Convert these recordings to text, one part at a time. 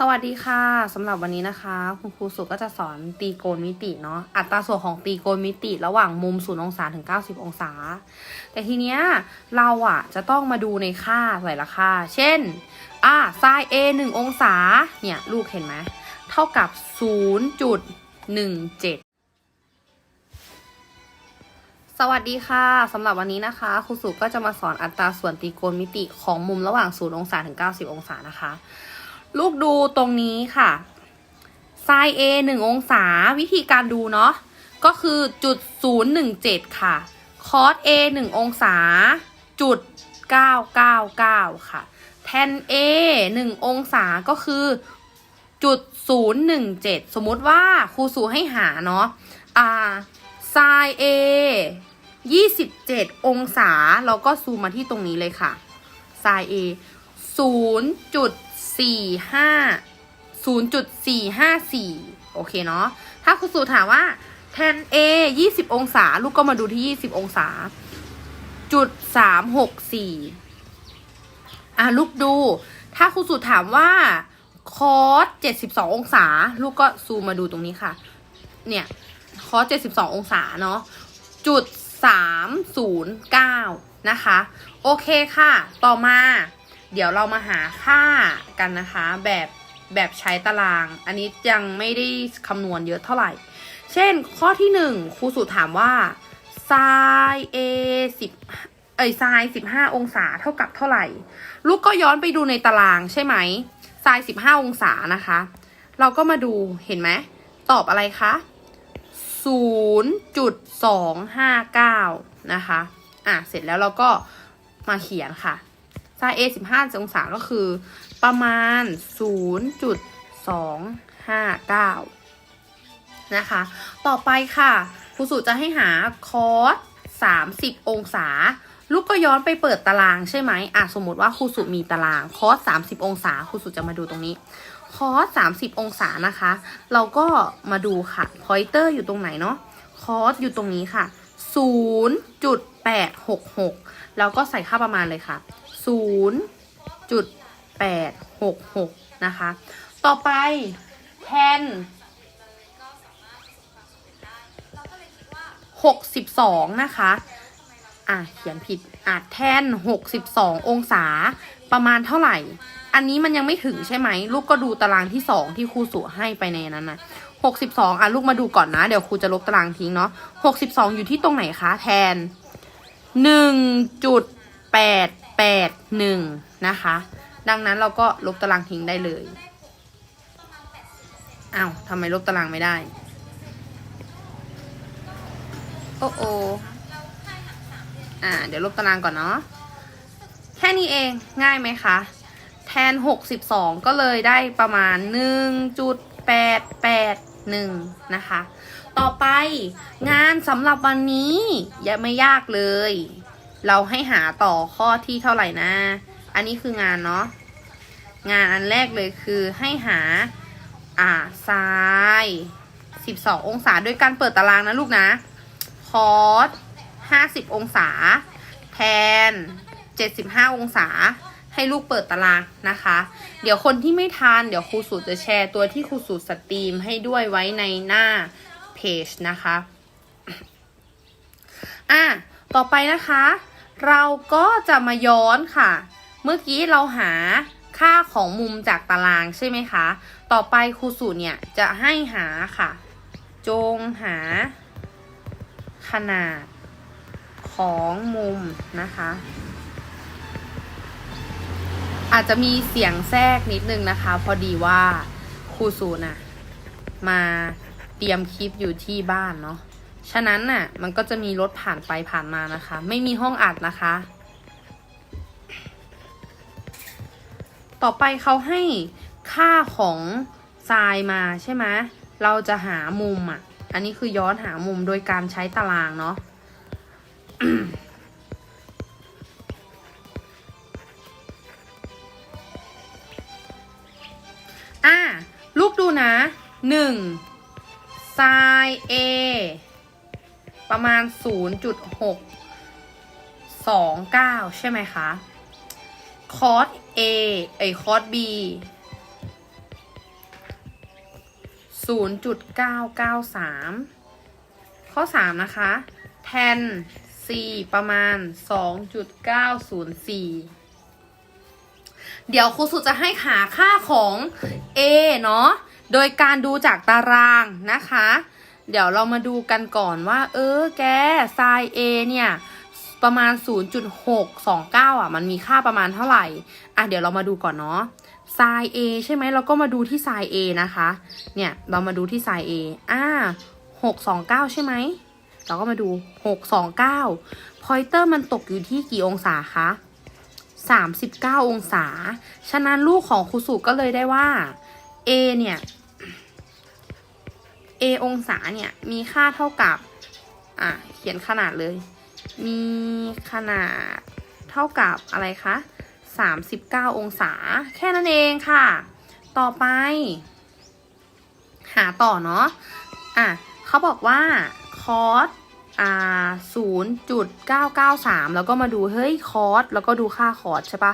สวัสดีค่ะสำหรับวันนี้นะคะ คุณครูสุก็จะสอนตีโกณมิติเนาะอัตราส่วนของตีโกณมิติระหว่างมุม0องศาถึง 90 องศา แต่ทีเนี้ยเราอะจะต้องมาดูในค่าหลายละค่า เช่นอ่าไซน์ a 1องศาเนี่ยลูกเห็นไหมเท่ากับ 0.17สวัสดีค่ะสำหรับวันนี้นะคะครูสุก็จะมาสอนอัตราส่วนตีโกณมิติของมุมระหว่าง0องศาถึง 90 องศานะคะ ลูกดูตรงนี้ค่ะไซน์ a หนึ่งองศาวิธีการดูเนาะก็คือจุดศูนย์หนึ่งเจ็ดค่ะ คอส a หนึ่งองศาจุดเก้าเก้าเก้าค่ะ แทน a หนึ่งองศาก็คือจุดศูนย์หนึ่งเจ็ดสมมติว่าครูสูให้หาเนาะอ่าไซน์ a ยี่สิบเจ็ดองศาเราก็ซูมมาที่ตรงนี้เลยค่ะไซน์ a ศูนย์จุด สี่ห้าศูนย์จุดสี่ห้าสี่โอเคเนาะถ้าคุณสูตรถามว่าแทน a ยี่สิบองศา ลูกก็มาดูที่ยี่สิบองศา จุดสามหกสี่อะลูกดู ถ้าคุณสูตรถามว่าคอสเจ็ดสิบสององศา ลูกก็ซูมมาดูตรงนี้ค่ะ เนี่ย คอสเจ็ดสิบสององศาเนาะ จุดสามศูนย์เก้านะคะ โอเคค่ะ ต่อมา เดี๋ยวเรามาหาค่ากันนะคะ แบบแบบใช้ตาราง อันนี้ยังไม่ได้คำนวณเยอะเท่าไหร่ เช่นข้อที่หนึ่งครูสุถามว่า sin a สิบเอ้ย sin สิบห้าองศาเท่ากับเท่าไหร่ ลูกก็ย้อนไปดูในตารางใช่ไหม sin สิบห้าองศานะคะ เราก็มาดูเห็นไหมตอบอะไรคะ0.259 นะคะ อะ เสร็จแล้วเราก็มาเขียนค่ะ ไซน์ A 15องศาก็คือ ประมาณ0.259นะคะ ต่อไปค่ะครูสุจะให้หาคอส30องศา ลูกก็ย้อนไปเปิดตารางใช่ไหมอะสมมติว่าครูสุมีตาราง คอส30องศาครูสุจะมาดูตรงนี้ คอส30องศานะคะ เราก็มาดูค่ะ พอยเตอร์อยู่ตรงไหนเนาะ คอสอยู่ตรงนี้ค่ะ0.866แล้วก็ใส่ค่าประมาณเลยค่ะ 0.866นะคะ ต่อไปแทน62นะคะ อะเขียนผิดอะแทน62องศาประมาณเท่าไหร่ อันนี้มันยังไม่ถึงใช่ไหม ลูกก็ดูตารางที่สองที่ครูสุให้ไปในนั้นนะหกสิบสองอะลูกมาดูก่อนนะ เดี๋ยวครูจะลบตารางทิ้งเนาะหกสิบสองอยู่ที่ตรงไหนคะ แทนหนึ่งจุดแปด แปดหนึ่งนะคะ ดังนั้นเราก็ลบตารางทิ้งได้เลยอ้าวทำไมลบตารางไม่ได้ โอ้โออ่า เดี๋ยวลบตารางก่อนเนาะ แค่นี้เองง่ายไหมคะ แทน 62 ก็เลยได้ประมาณ 1.881 นะคะ ต่อไปงานสำหรับวันนี้ยังไม่ยากเลย เราให้หาต่อข้อที่เท่าไหร่นะ อันนี้คืองานเนาะ งานอันแรกเลยคือให้หา อ่าซาย12องศาด้วยการเปิดตารางนะลูกนะ คอส50องศา แทน75องศา ให้ลูกเปิดตารางนะคะ เดี๋ยวคนที่ไม่ทานเดี๋ยวครูสูตรจะแชร์ตัวที่ครูสูตรสตรีมให้ด้วยไว้ในหน้าเพจนะคะ อะ ต่อไปนะคะ เราก็จะมาย้อนค่ะ เมื่อกี้เราหาค่าของมุมจากตารางใช่ไหมคะ ต่อไปครูสูตรเนี่ยจะให้หาค่ะ จงหา ขนาดของมุมนะคะ อาจจะมีเสียงแทรกนิดนึงนะคะ พอดีว่าครูสูน่ะมาเตรียมคลิปอยู่ที่บ้านเนาะ ฉะนั้นน่ะ มันก็จะมีรถผ่านไปผ่านมานะคะ ไม่มีห้องอัดนะคะ ต่อไปเขาให้ค่าของทรายมาใช่ไหมเราจะหามุมอะ อันนี้คือย้อนหามุมโดยการใช้ตารางเนาะอะลูกดูนะหนึ่งไซน์ A ประมาณ 0.629 ใช่ไหมคะ คอส A เอ้ยคอส B ศูนย์จุดเก้าเก้าสามข้อสามนะคะ tan c ประมาณสองจุดเก้าศูนย์สี่เดี๋ยวครูสุจะให้หาค่าของ a เนาะ โดยการดูจากตารางนะคะ เดี๋ยวเรามาดูกันก่อนว่า เออแก sin a เนี่ยประมาณ 0.629 อะ มันมีค่าประมาณเท่าไหร่ อะ เดี๋ยวเรามาดูก่อนเนาะ sin a ใช่ไหมเราก็มาดูที่ sin a นะคะ เนี่ย เรามาดูที่ sin a อ่า629 ใช่ไหม เราก็มาดู 629 pointer มันตกอยู่ที่กี่องศาคะ 39 องศา ฉะนั้นลูกของครูสุก็เลยได้ว่า a เนี่ย a องศาเนี่ยมีค่าเท่ากับ อะเขียนขนาดเลย มีขนาดเท่ากับอะไรคะ39 องศา แค่นั้นเองค่ะ ต่อไป หาต่อเนาะ อะเขาบอกว่า คอสอ่า0.993แล้วก็มาดู เฮ้ย คอสแล้วก็ดูค่าคอสใช่ปะ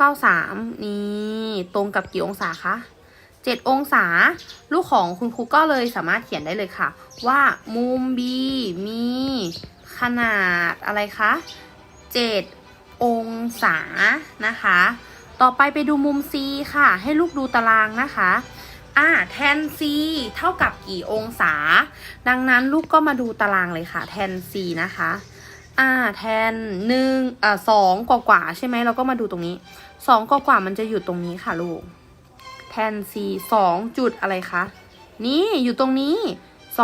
0.993นี่ ตรงกับกี่องศาคะ 7 องศา ลูกของคุณครูก็เลยสามารถเขียนได้เลยค่ะ ว่ามุม B มีขนาดอะไรคะ7องศานะคะ ต่อไปไปดูมุม C ค่ะ ให้ลูกดูตารางนะคะอ่าแทน C เท่ากับกี่องศา ดังนั้นลูกก็มาดูตารางเลยค่ะ แทน C นะคะอ่าแทนหนึ่งอ่าสองกว่ากว่าใช่ไหมเราก็มาดูตรงนี้สองกว่ากว่ามันจะอยู่ตรงนี้ค่ะลูก แทน c สองจุดอะไรคะ นี่อยู่ตรงนี้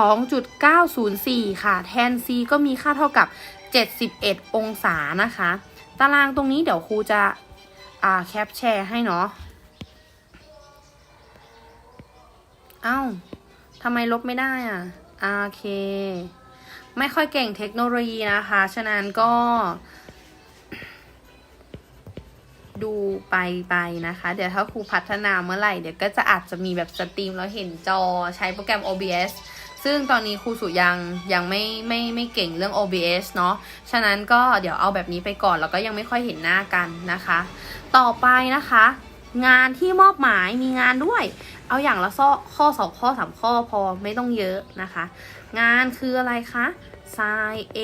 2.904 ค่ะ แทน c ก็มีค่าเท่ากับ 71 องศานะคะ ตารางตรงนี้เดี๋ยวครูจะอ่าแคปแชร์ให้เนาะ เอ้าทำไมลบไม่ได้อะ โอเค ไม่ค่อยเก่งเทคโนโลยีนะคะ ฉะนั้นก็ ดูไปไปนะคะ เดี๋ยวถ้าครูพัฒนาเมื่อไหร่เดี๋ยวก็จะอาจจะมีแบบสตรีมแล้วเห็นจอใช้โปรแกรม OBS ซึ่งตอนนี้ครูสุยังยังไม่ไม่ไม่เก่งเรื่อง OBS เนาะ ฉะนั้นก็เดี๋ยวเอาแบบนี้ไปก่อนแล้วก็ยังไม่ค่อยเห็นหน้ากันนะคะ ต่อไปนะคะ งานที่มอบหมายมีงานด้วย เอาอย่างละข้อข้อสองข้อสามข้อพอไม่ต้องเยอะนะคะ งานคืออะไรคะ sin a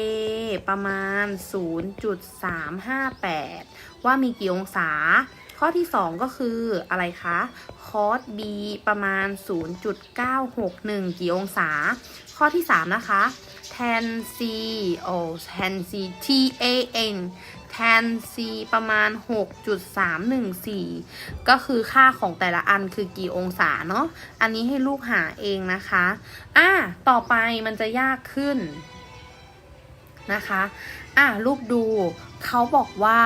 ประมาณ 0.358 ว่ามีกี่องศา ข้อที่ 2 ก็คืออะไรคะ cos b ประมาณ 0.961 กี่องศา ข้อที่ 3 นะคะ tan c โอ้ tan c t a n tan c ประมาณ 6.314 ก็คือค่าของแต่ละอันคือกี่องศาเนาะ อันนี้ให้ลูกหาเองนะคะ อะต่อไปมันจะยากขึ้น นะคะอะลูกดูเขาบอกว่า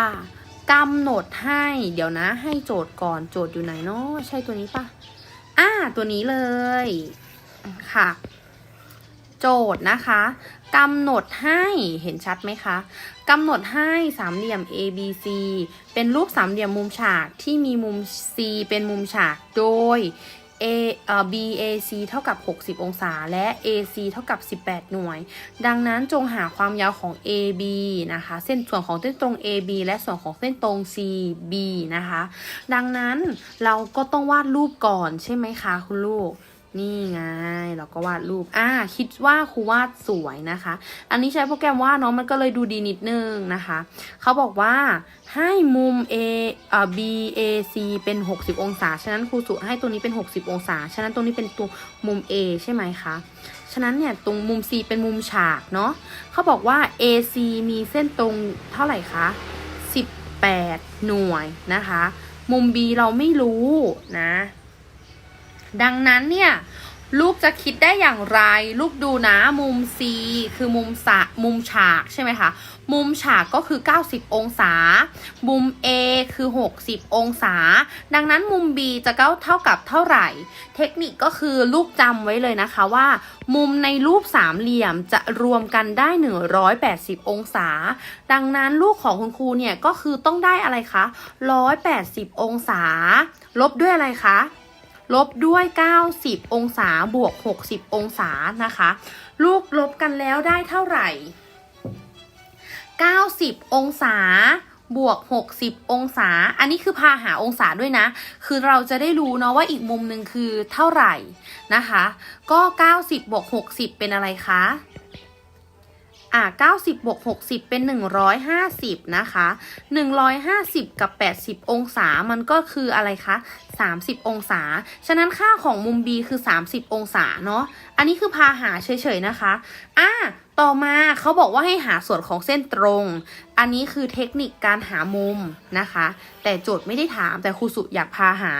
กำหนดให้เดี๋ยวนะ ให้โจทย์ก่อนโจทย์อยู่ไหนเนาะใช่ตัวนี้ปะอะตัวนี้เลยค่ะ โจทย์นะคะกำหนดให้เห็นชัดไหมคะกำหนดให้สามเหลี่ยม ABC เป็นรูปสามเหลี่ยมมุมฉากที่มีมุม C เป็นมุมฉากโดย A เอ่อ BAC เท่ากับ 60 องศา และ AC เท่ากับ 18 หน่วย ดังนั้นจงหาความยาวของ AB นะคะ เส้นส่วนของเส้นตรง AB และส่วนของเส้นตรง CB นะคะ ดังนั้นเราก็ต้องวาดรูปก่อนใช่ไหมคะคุณลูก นี่ไงเราก็วาดรูป อ่า คิดว่าครูวาดสวยนะคะ อันนี้ใช้โปรแกรมวาดเนาะมันก็เลยดูดีนิดนึงนะคะ เขาบอกว่าให้มุม A เอ่อ BAC เป็น 60 องศา ฉะนั้นครูสุให้ตัวนี้เป็น 60 องศา ฉะนั้นตรงนี้เป็นตัวมุม A ใช่ไหมคะ ฉะนั้นเนี่ยตรงมุม C เป็นมุมฉากเนาะเขาบอกว่า AC มีเส้นตรงเท่าไหร่คะ18 หน่วยนะคะ มุม B เราไม่รู้นะ ดังนั้นเนี่ยลูกจะคิดได้อย่างไร ลูกดูนะมุม C คือมุมสะมุมฉากใช่ไหมคะมุมฉากก็คือ 90 องศา มุม A คือ 60 องศา ดังนั้นมุม B จะเก้าเท่ากับเท่าไหร่ เทคนิคก็คือลูกจำไว้เลยนะคะว่า มุมในรูปสามเหลี่ยมจะรวมกันได้ 180 องศา ดังนั้นลูกของคุณครูเนี่ยก็คือต้องได้อะไรคะ 180 องศา ลบด้วยอะไรคะ ลบด้วย 90 องศาบวก 60 องศานะคะ ลูกลบกันแล้วได้เท่าไหร่ 90 องศาบวก 60 องศา อันนี้คือพาหาองศาด้วยนะ คือเราจะได้รู้เนาะว่าอีกมุมหนึ่งคือเท่าไหร่นะคะ ก็ 90 บวก 60 เป็นอะไรคะ อะ90บวก60 เป็น 150 นะคะ 150 กับ 80 องศา มันก็คืออะไรคะ 30 องศา ฉะนั้นค่าของมุม B คือ 30 องศาเนาะ อันนี้คือพาหาเฉยๆนะคะ อะต่อมาเขาบอกว่าให้หาส่วนของเส้นตรง อันนี้คือเทคนิคการหามุมนะคะ แต่โจทย์ไม่ได้ถามแต่ครูสุอยากพาหา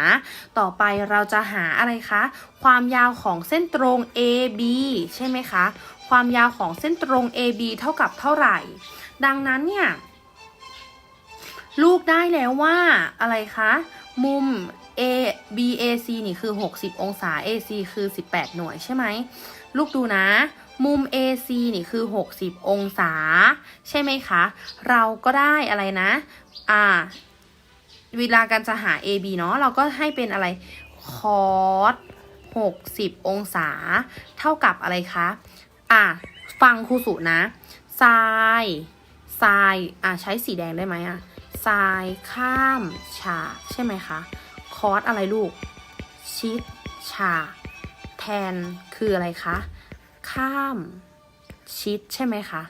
ต่อไปเราจะหาอะไรคะ ความยาวของเส้นตรง AB ใช่ไหมคะ ความยาวของเส้นตรง AB เท่ากับเท่าไหร่ ดังนั้นเนี่ยลูกได้แล้วว่าอะไรคะ มุม A BAC นี่คือ 60 องศา AC คือ 18 หน่วยใช่ไหม ลูกดูนะ มุม AC นี่คือ 60 องศา ใช่ไหมคะ เราก็ได้อะไรนะ อ่า เวลาการจะหา AB เนาะ เราก็ให้เป็นอะไร คอส60 องศา เท่ากับอะไรคะ อะ ฟังครูสุนะทรายทรายอะใช้สีแดงได้ไหมอะทรายข้ามฉากใช่ไหมคะ คอสอะไรลูก ชิดฉากแทนคืออะไรคะ ข้ามชิดใช่ไหมคะ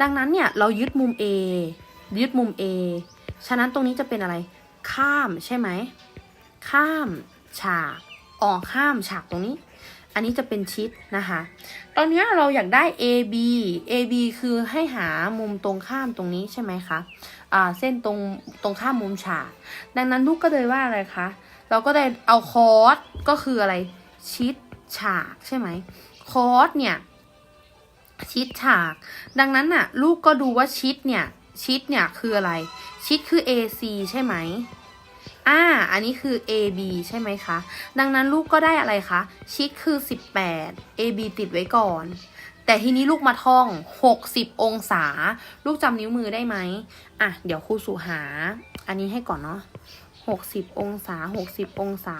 ดังนั้นเนี่ยเรายึดมุม A ยึดมุม A ฉะนั้นตรงนี้จะเป็นอะไร ข้ามใช่ไหม ข้ามฉาก ออกข้ามฉากตรงนี้ อันนี้จะเป็นชิดนะคะ ตอนนี้เราอยากได้ AB AB คือให้หามุมตรงข้ามตรงนี้ใช่ไหมคะอ่าเส้นตรงตรงข้ามมุมฉาก ดังนั้นลูกก็เลยว่าอะไรคะ เราก็ได้เอาคอสก็คืออะไรชิดฉากใช่ไหมคอสเนี่ยชิดฉาก ดังนั้นน่ะ ลูกก็ดูว่าชิดเนี่ย ชิดเนี่ยคืออะไร ชิดคือ AC ใช่ไหม อ่า อันนี้คือ AB ใช่ไหมคะ ดังนั้นลูกก็ได้อะไรคะ ชิดคือ 18 AB ติดไว้ก่อน แต่ทีนี้ลูกมาท่อง 60 องศา ลูกจำนิ้วมือได้ไหมอะ เดี๋ยวครูสุหา อันนี้ให้ก่อนเนาะ60 องศา 60 องศา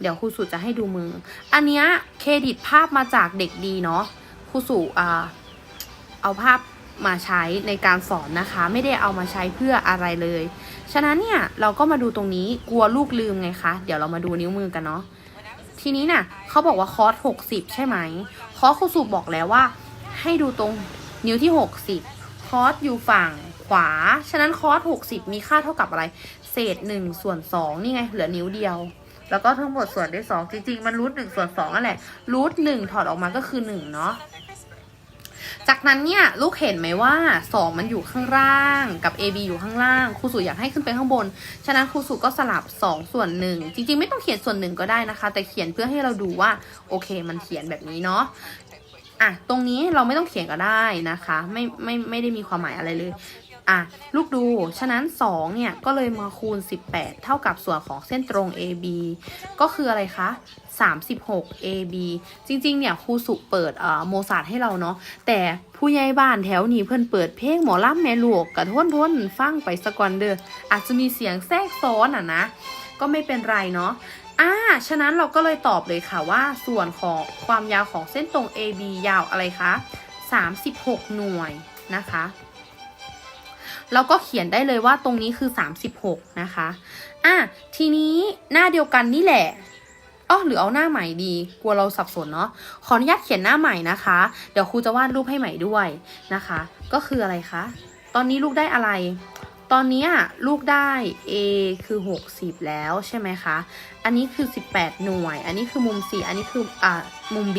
เดี๋ยวครูสุจะให้ดูมือ อันเนี้ยเครดิตภาพมาจากเด็กดีเนาะ ครูสุอ่าเอาภาพมาใช้ในการสอนนะคะ ไม่ได้เอามาใช้เพื่ออะไรเลย ฉะนั้นเนี่ยเราก็มาดูตรงนี้กลัวลูกลืมไงคะ เดี๋ยวเรามาดูนิ้วมือกันเนาะทีนี้น่ะเขาบอกว่าคอส60ใช่ไหมคอสครูสุบบอกแล้วว่า ให้ดูตรงนิ้วที่60คอสอยู่ฝั่งขวา ฉะนั้นคอส60มีค่าเท่ากับอะไร เศษ1ส่วน2นี่ไง เหลือนิ้วเดียว แล้วก็ทั้งหมดส่วนด้วย2จริงๆ มันรูท1ส่วน2นั่นแหละรูท1ถอดออกมาก็คือ1เนาะ จากนั้นเนี่ยลูกเห็นไหมว่า 2 มันอยู่ข้างล่างกับ AB อยู่ข้างล่างครูสุอยากให้ขึ้นไปข้างบน ฉะนั้นครูสุก็สลับ 2 ส่วนหนึ่งจริงๆ ไม่ต้องเขียนส่วนหนึ่งก็ได้นะคะ แต่เขียนเพื่อให้เราดูว่าโอเค มันเขียนแบบนี้เนาะอะตรงนี้เราไม่ต้องเขียนก็ได้นะคะ ไม่ไม่ไม่ได้มีความหมายอะไรเลย อะลูกดู ฉะนั้น 2 เนี่ย ก็เลยมาคูณ 18 เท่ากับส่วนของเส้นตรง AB ก็คืออะไรคะ 36 AB จริง ๆ เนี่ยครูสุเปิดเอ่อโมซาร์ทให้เราเนาะแต่ผู้ใหญ่บ้านแถวนี้เพิ่นเปิดเพลงหมอลำแม่ลูกกระท้นท้นๆฟังไปสะก่อนเด้ออาจจะมีเสียงแทรกซ้อนอะนะ ก็ไม่เป็นไรเนาะอ่า ฉะนั้นเราก็เลยตอบเลยค่ะว่าส่วนของความยาวของเส้นตรง AB ยาวอะไรคะ 36 หน่วยนะคะ เราก็เขียนได้เลยว่าตรงนี้คือ 36 นะคะอะทีนี้หน้าเดียวกันนี่แหละอ๋อหรือเอาหน้าใหม่ดี กลัวเราสับสนเนาะขออนุญาตเขียนหน้าใหม่นะคะ เดี๋ยวครูจะวาดรูปให้ใหม่ด้วยนะคะ ก็คืออะไรคะ ตอนนี้ลูกได้อะไร ตอนนี้ลูกได้ A คือ 60 แล้วใช่ไหมคะ อันนี้คือ 18 หน่วย อันนี้คือมุม4อันนี้คืออ่ามุม B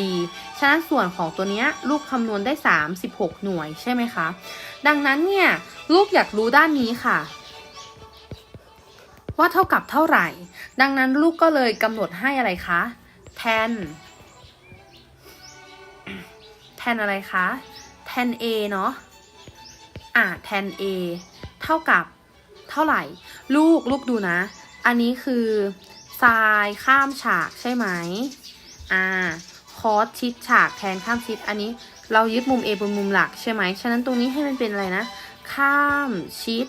ฉะนั้นส่วนของตัวนี้ลูกคำนวณได้ 36 หน่วยใช่ไหมคะ ดังนั้นเนี่ยลูกอยากรู้ด้านนี้ค่ะ ว่าเท่ากับเท่าไหร่ ดังนั้นลูกก็เลยกำหนดให้อะไรคะแทน แทนอะไรคะ แทน A เนาะอะแทน A ท่ากับเท่าไหร่ ลูกลูกดูนะ อันนี้คือทรายข้ามฉากใช่ไหมอ่าคอสชิดฉากแทนข้ามชิด อันนี้เรายึดมุม A เป็นมุมหลักใช่ไหม ฉะนั้นตรงนี้ให้มันเป็นอะไรนะ ข้ามชิด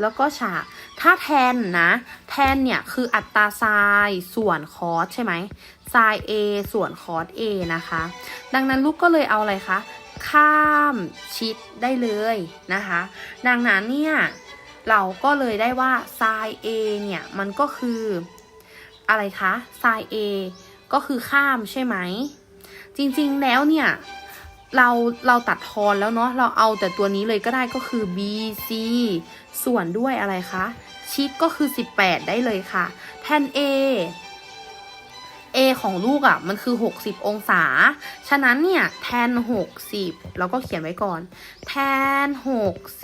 แล้วก็ฉาก ถ้าแทนนะ แทนเนี่ยคืออัตราทรายส่วนคอสใช่ไหมทราย A ส่วนคอส A นะคะ ดังนั้นลูกก็เลยเอาอะไรคะ ข้ามชิดได้เลยนะคะ ดังนั้นเนี่ย เราก็เลยได้ว่า sin A เนี่ย มันก็คืออะไรคะ sin A ก็คือข้ามใช่ไหม จริงๆแล้วเนี่ย เราเราตัดทอนแล้วเนาะ เราเอาแต่ตัวนี้เลยก็ได้ก็คือ BC ส่วนด้วยอะไรคะ ชิดก็คือ 18 ได้เลยค่ะ แทน A A ของลูกอะ่ะ มันคือ 60 องศา ฉะนั้นเนี่ย แทน 60 เราก็เขียนไว้ก่อน แทน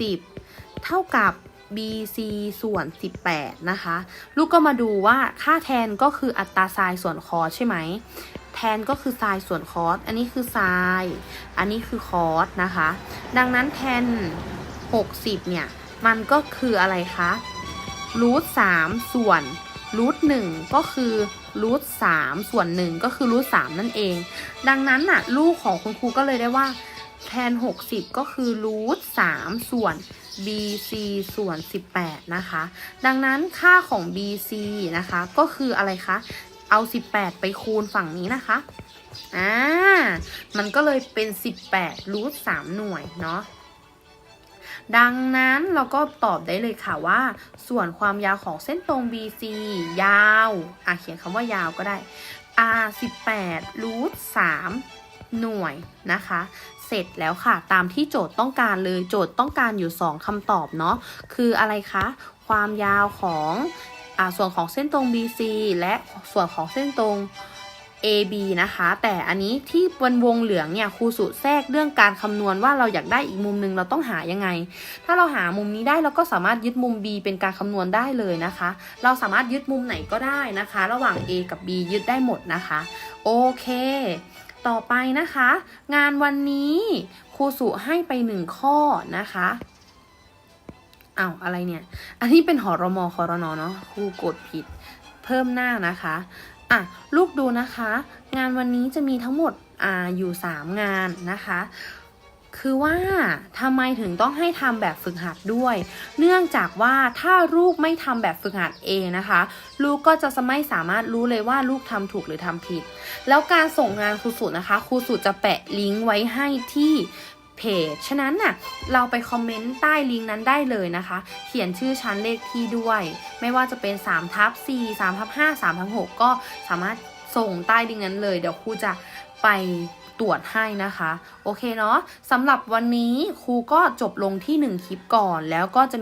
60 เท่ากับ BC ส่วน 18 นะคะ ลูกก็มาดูว่าค่าแทนก็คืออัตราไซน์ส่วนคอสใช่ไหม แทนก็คือไซน์ส่วนคอส อันนี้คือไซน์อันนี้คือคอสนะคะ ดังนั้นแทน 60 เนี่ย มันก็คืออะไรคะรูท3ส่วนรูท1ก็คือรูท3ส่วน1ก็คือรูท3นั่นเอง ดังนั้นน่ะ ลูกของคุณครูก็เลยได้ว่าแทน 60 ก็คือรูท3ส่วน BC ส่วน 18 นะคะ ดังนั้นค่าของ BC นะคะ ก็คืออะไรคะ เอา 18 ไปคูณฝั่งนี้นะคะ อ่า มันก็เลยเป็น 18รูท3หน่วยเนาะ ดังนั้นเราก็ตอบได้เลยค่ะว่า ส่วนความยาวของเส้นตรง BC ยาว อะเขียนคำว่ายาวก็ได้ R 18รูท3หน่วยนะคะ เสร็จแล้วค่ะ ตามที่โจทย์ต้องการเลยโจทย์ต้องการอยู่ 2คำตอบเนาะคืออะไรคะ ความยาวของอ่าส่วนของเส้นตรง BC และส่วนของเส้นตรง AB นะคะ แต่อันนี้ที่บนวงเหลืองเนี่ยครูสุแทรกเรื่องการคำนวณว่าเราอยากได้อีกมุมหนึ่งเราต้องหายังไง ถ้าเราหามุมนี้ได้เราก็สามารถยึดมุม B เป็นการคำนวณได้เลยนะคะ เราสามารถยึดมุมไหนก็ได้นะคะ ระหว่าง A กับ B ยึดได้หมดนะคะ โอเค ต่อไปนะคะ งานวันนี้ครูสุให้ไปหนึ่งข้อนะคะอ้าวอะไรเนี่ย อันนี้เป็นหอรมอคอรนอเนาะครูกดผิด เพิ่มหน้านะคะอะลูกดูนะคะ งานวันนี้จะมีทั้งหมดอ่าอยู่ 3 งานนะคะ คือว่าทำไมถึงต้องให้ทำแบบฝึกหัดด้วย เนื่องจากว่าถ้าลูกไม่ทำแบบฝึกหัดเองนะคะ ลูกก็จะไม่สามารถรู้เลยว่าลูกทำถูกหรือทำผิด แล้วการส่งงานครูสุนะคะครูสุจะแปะลิงก์ไว้ให้ที่เพจฉะนั้นน่ะเราไปคอมเมนต์ใต้ลิงก์นั้นได้เลยนะคะ เขียนชื่อชั้นเลขที่ด้วย ไม่ว่าจะเป็น3ทับ4 3ทับ5 3ทับ6ก็สามารถส่งใต้ลิงก์นั้นเลย เดี๋ยวครูจะไป ตรวจให้นะคะ โอเคเนาะสำหรับวันนี้ครูก็จบลงที่ 1 คลิปก่อนแล้วก็จะมี